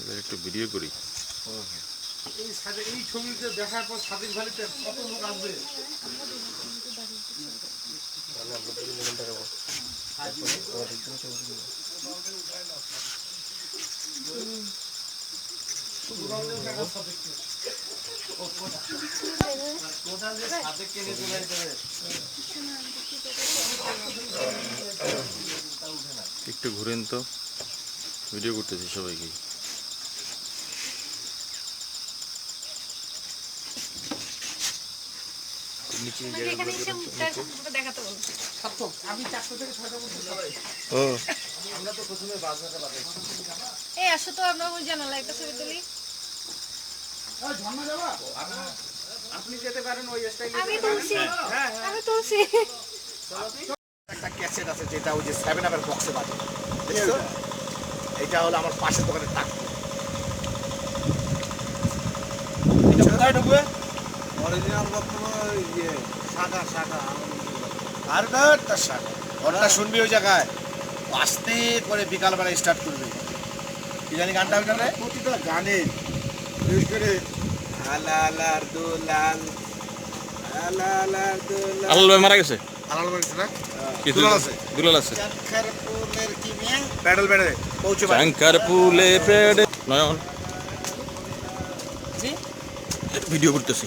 তাদের একটু ভিডিও করি। এই এই ছবিতে দেখার পর স্বাধীন ভ্যালিতে কত লোক আসবে? একটু ঘুরেন তো। ভিডিও করতেছি সবাইকে। যাই ও। আমরা তো প্রথমে বাজারে বাজাই। এই আসো তো আমরা ওই জানালা একটা ছবি তুলি। ঝর্ণা যাবা? আপনি যেতে পারেন ওই স্টাইলে আমি তুলছি আমি তুলছি একটা ক্যাসেট আছে যেটা ওই যে সেভেন আপের বক্সে বাজে। দেখছ? এটা হলো আমার পাশের দোকানের টাক। কোথায় ঢুকবে? অরিজিনাল বক্তব্য ইয়ে শাখা শাখা আর তার শাখা ঘরটা শুনবি ওই জায়গায়। আস্তে করে বিকালবেলা স্টার্ট করবে। কি জানি গানটা ওইটা প্রতিটা গানে বিশেষ করে আলা আলার দুলাল আলা দুলাল। আলাল মারা গেছে? আলাল বলছে না? আছে। দুলাল আছে। চাঁদখার ফুলের কি মিয়া প্যাডেল প্যাডেল পৌঁছে বাড়ি। শঙ্কর ফুলে পেড়ে নয়ন। ভিডিও করতেছি।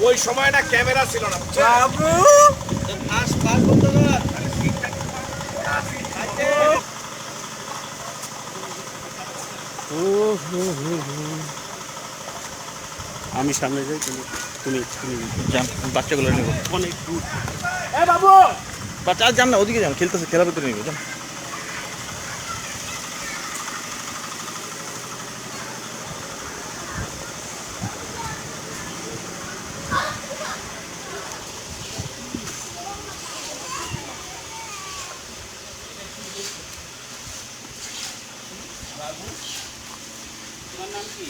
ওই সময় না ক্যামেরা ছিল না বাবু! আস পার করতে না আমি সামনে যাই তুমি তুমি তুমি বাচ্চাগুলো নেব অনেক দূর বাচ্চা আর যান না ওদিকে যান খেলতেছে খেলার ভিতরে নেব যান। তোমার নাম কি?